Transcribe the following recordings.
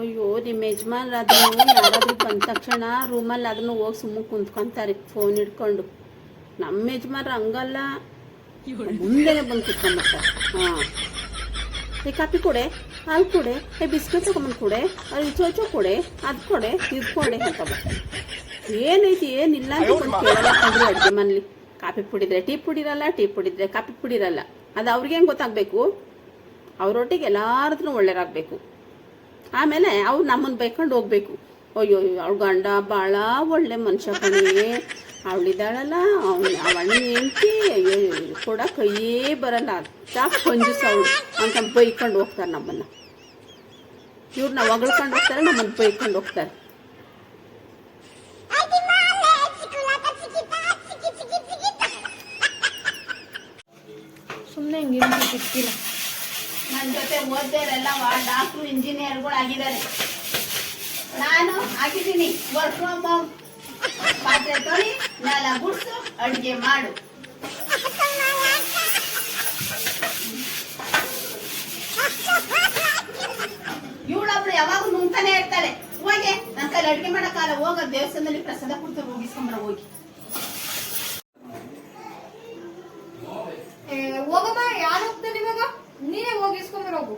ಅಯ್ಯೋ ನಿಮ್ಮ ಯಜಮಾನ್ರು ಅದನ್ನು ಯಾರಾದ್ರೂ ಬಂದ ತಕ್ಷಣ ರೂಮಲ್ಲಿ ಅದನ್ನು ಹೋಗಿ ಸುಮ್ಮನೆ ಕುಂತ್ಕೊಂತಾರೆ ಫೋನ್ ಹಿಡ್ಕೊಂಡು. ನಮ್ಮ ಯಜಮಾನ್ರು ಹಂಗಲ್ಲ. ಮುಂದೆನೆ ಬಂದು ಕುತ್ಕೊಂಡ್ಬಿಡ್ತಾರೆ ಹಾಂ. ಏ ಕಾಪಿ ಕೊಡೆ, ಹಾಲು ಕೊಡೆ, ಏ, ಬಿಸ್ಕೆಟ್ ತಗೊಂಬಂದು ಕೊಡೆ ಅಲ್ಲಿ ಚೋಚೋ ಕೊಡೆ, ಅದು ಕೊಡೆ, ಇದು ಕೊಡೆ ಅಂತ ಏನೈತಿ, ಏನಿಲ್ಲ ಅಂತ ಬಂದು ಕೇಳಲ್ಲ ಅಡುಗೆ ಮನೇಲಿ. ಕಾಫಿ ಪುಡಿದ್ರೆ ಟೀ ಪುಡಿರಲ್ಲ, ಟೀ ಪುಡಿದ್ರೆ ಕಾಫಿ ಪುಡಿರಲ್ಲ. ಅದು ಅವ್ರಿಗೆ ಹೆಂಗೆ ಗೊತ್ತಾಗಬೇಕು? ಅವ್ರೊಟ್ಟಿಗೆ ಎಲ್ಲಾರದ್ರೂ ಒಳ್ಳೆಯರಾಗಬೇಕು ಆಮೇಲೆ ಅವ್ರು ನಮ್ಮನ್ನು ಬೈಕೊಂಡು ಹೋಗ್ಬೇಕು ಅಯ್ಯೋ ಅವಳ ಗಂಡ ಭಾಳ ಒಳ್ಳೆ ಮನುಷ್ಯ ಕಣೇ ಅವಳಿದ್ದಾಳಲ್ಲ ಅವಳು ಅವಳ ಹೆಂಡತಿ ಅಯ್ಯೋ ಕೂಡ ಕೈಯೇ ಬರಲ್ಲ ಅತ್ತ ಕಂಜೂಸ್ ಅವಳು ಅಂತ ಬೈಕೊಂಡು ಹೋಗ್ತಾರೆ ನಮ್ಮನ್ನು ಇವ್ರನ್ನ ಹೊಗಳ್ಕೊಂಡು ಹೋಗ್ತಾರೆ ನಮ್ಮನ್ನು ಬೈಕೊಂಡು ಹೋಗ್ತಾರೆ ಸುಮ್ಮನೆ ಹಿಂಗೆ ಸಿಕ್ಕಿಲ್ಲ ನನ್ನ ಜೊತೆ ಓದ್ದವರೆಲ್ಲ ಡಾಕ್ಟ್ರು ಇಂಜಿನಿಯರ್ಗಳು ಆಗಿದ್ದಾರೆ ನಾನು ಹಾಕಿದ್ದೀನಿ. ವರ್ಕ್ ಫ್ರಮ್ ಹೋಮ್ ಪಾತ್ರೆ ತೊಳಿ, ನೆಲ ಗುಡ್ಸು, ಅಡುಗೆ ಮಾಡು. ಇವಳೊಬ್ಳು ಯಾವಾಗ ನುಂಗ್ತಾನೆ ಇರ್ತಾಳೆ. ಹೋಗಿ. ನನ್ನ ಕೈಲಿ ಅಡುಗೆ ಮಾಡೋಕ್ಕಾಗಲ್ಲ. ಹೋಗೋ ದೇವಸ್ಥಾನದಲ್ಲಿ ಪ್ರಸಾದ ಕೊಡ್ತಾರೆ ಹೋಗಿಸ್ಕೊಂಬರ ಹೋಗಿ. ನೀನೇ ಹೋಗಿ ಹೋಗು.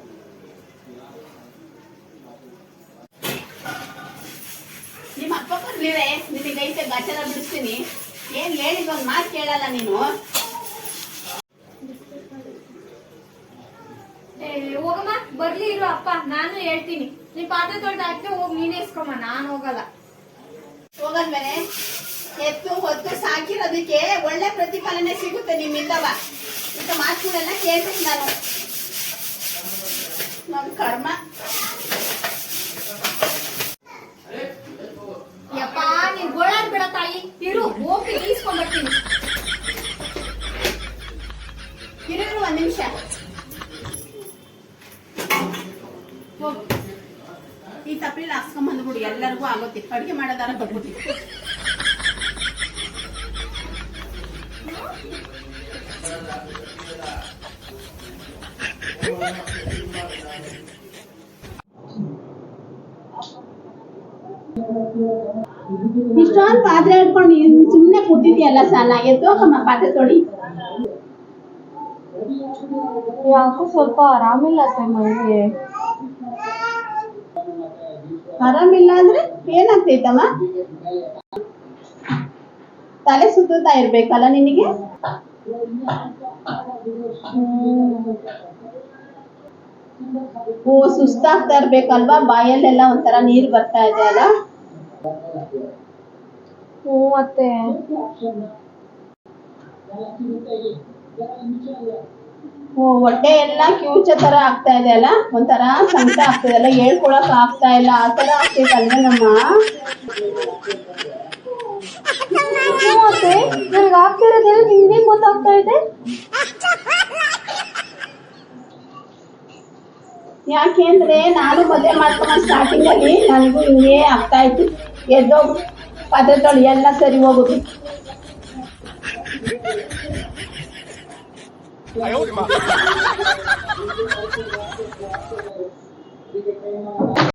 ನಿಮ್ಮ ಅಪ್ಪ ಬರ್ಲಿವೆ ನಿನಗೆ ಐತೆ ಗಚ್ಚಲ ಬಿಡಿಸ್ತೀನಿ. ಏನ್ ಹೇಳಿದ್ ಒಂದ್ ಮಾತು ಕೇಳಲ್ಲ ನೀನು? ಏ, ಹೋಗಮ್ಮ. ಬರ್ಲಿ ಇರು ಅಪ್ಪ. ನಾನು ಹೇಳ್ತೀನಿ. ನಿಮ್ ಪಾತ್ರೆ ತೊಳೆದ ಹಾಕಿ ಹೋಗಿ ನೀನೇ ಇಸ್ಕೊಮ್ಮ ನಾನು ಹೋಗಲ್ಲ. ಹೋಗದ್ಮೇಲೆ ಎತ್ತು ಹೊತ್ತು ಸಾಕಿರೋದಕ್ಕೆ ಒಳ್ಳೆ ಪ್ರತಿಫಲನೆ ಸಿಗುತ್ತೆ ನಿಮ್ಮಿಂದವ. ಇಂಥ ಮಾತುಗಳೆಲ್ಲ ಕೇಳ್ತೀನಿ ನಾನು. ನಮ್ ಕರ್ಮ. ಯಪ್ಪ, ನೀನ್ ಗೋಳಾಡ್ಬೇಡ ತಾಯಿ. ಇರು ಹೋಗಿ ಈಸ್ಕೊಂಡ್ಬರ್ತೀನಿ ಇರು ಒಂದ್ ನಿಮಿಷ. ಈ ತಪ್ಪಲಿ ಹಾಕ್ಸ್ಕೊಂಡ್ ಬಂದ್ಬಿಡು ಎಲ್ಲರಿಗೂ ಆಗುತ್ತೆ ಅಡುಗೆ ಮಾಡೋದಾರ ಬರ್ಬಿಟ್ಟು ಇಷ್ಟೊಂದು ಪಾತ್ರೆ ಹಿಡ್ಕೊಂಡು ಸುಮ್ಮನೆ ಕೂತಿದ್ಯಲ್ಲ ಸಾಲ? ಎದ್ದೋಗಮ್ಮ ಪಾತ್ರೆ ತೊಳಿ. ಯಾಕೋ ಸ್ವಲ್ಪ ಆರಾಮಿಲ್ಲ ಮೈಗೆ. ಆರಾಮಿಲ್ಲ ಅಂದ್ರೆ ಏನಾಗ್ತೈತಮ್ಮ? ತಲೆ ಸುತ್ತಾ ಇರ್ಬೇಕಲ್ಲ ನಿನಗೆ? ಓ ಸುಸ್ತಾಗ್ತಾ ಇರ್ಬೇಕಲ್ವಾ? ಬಾಯಲ್ಲೆಲ್ಲ ಒಂಥರ ನೀರ್ ಬರ್ತಾ ಇದೆ ಅಲ್ಲ? ಓ ಹೊಟ್ಟೆ ಎಲ್ಲ ಕ್ಯೂಚ ತರ ಆಗ್ತಾ ಇದೆ ಅಲ್ಲ? ಒಂಥರ ಸಂಕಟ ಆಗ್ತದೆ ಅಲ್ಲ? ಹೇಳ್ಕೊಳಕ್ ಆಗ್ತಾ ಇಲ್ಲ. ಆ ತರ ಆಗ್ತೈತಲ್ವ ನಮ್ಮ? ಅತ್ತೆ ನನಗೆ ಆಗ್ತಿರೋದೆಲ್ಲ ನಿಮ್ಗೆ ಗೊತ್ತಾಗ್ತಾ ಇದೆ? ಯಾಕೆ ಅಂದ್ರೆ ನಾನು ಮದುವೆ ಮಾಡ್ಕೊಂಡ್ ಸ್ಟಾರ್ಟಿಂಗ್ ಅಲ್ಲಿ ನನಗೂ ಹಿಂಗೆ ಆಗ್ತಾ ಇತ್ತು. ಎದ್ದೋಗು पादरताल यांना तरी बघू